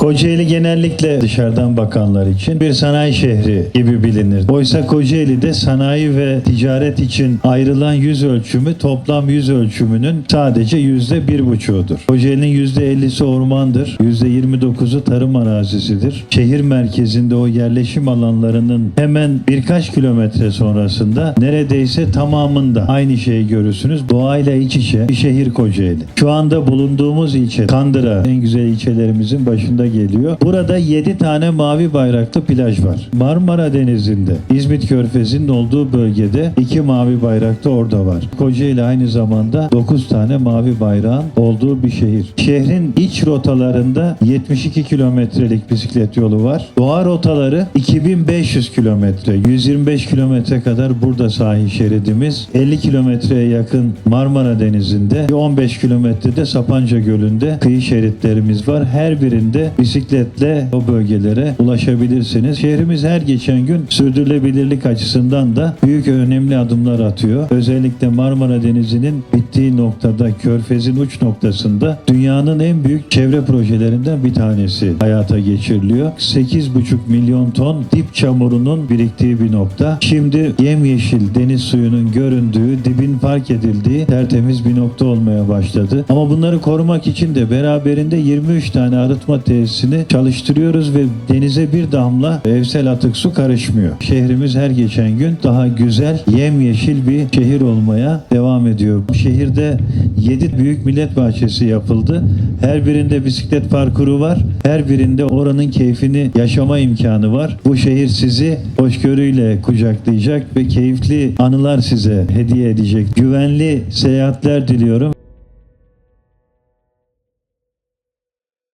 Kocaeli genellikle dışarıdan bakanlar için bir sanayi şehri gibi bilinir. Oysa Kocaeli'de sanayi ve ticaret için ayrılan yüz ölçümü toplam yüz ölçümünün sadece yüzde bir buçuğudur. Kocaeli'nin yüzde ellisi ormandır, yüzde yirmi dokuzu tarım arazisidir. Şehir merkezinde o yerleşim alanlarının hemen birkaç kilometre sonrasında neredeyse tamamında aynı şeyi görürsünüz. Doğayla iç içe bir şehir Kocaeli. Şu anda bulunduğumuz ilçe Kandıra en güzel ilçelerimizin başında geliyor. Burada 7 tane mavi bayraklı plaj var. Marmara Denizi'nde İzmit Körfezi'nin olduğu bölgede iki mavi bayrak da orada var. Kocaeli aynı zamanda 9 tane mavi bayrağın olduğu bir şehir. Şehrin iç rotalarında 72 kilometrelik bisiklet yolu var. Doğa rotaları 2500 kilometre, 125 kilometre kadar burada sahil şeridimiz. 50 kilometreye yakın Marmara Denizi'nde, 15 kilometrede Sapanca Gölü'nde kıyı şeritlerimiz var. Her birinde bisikletle o bölgelere ulaşabilirsiniz. Şehrimiz her geçen gün sürdürülebilirlik açısından da büyük önemli adımlar atıyor. Özellikle Marmara Denizi'nin bittiği noktada, Körfez'in uç noktasında dünyanın en büyük çevre projelerinden bir tanesi hayata geçiriliyor. 8,5 milyon ton dip çamurunun biriktiği bir nokta. Şimdi yemyeşil deniz suyunun göründüğü, dibin fark edildiği tertemiz bir nokta olmaya başladı. Ama bunları korumak için de beraberinde 23 tane arıtma tesisini çalıştırıyoruz ve denize bir damla evsel atık su karışmıyor. Şehrimiz her geçen gün daha güzel, yemyeşil bir şehir olmaya devam ediyor. Şehirde 7 büyük millet bahçesi yapıldı. Her birinde bisiklet parkuru var. Her birinde oranın keyfini yaşama imkanı var. Bu şehir sizi hoşgörüyle kucaklayacak ve keyifli anılar size hediye edecek. Güvenli seyahatler diliyorum.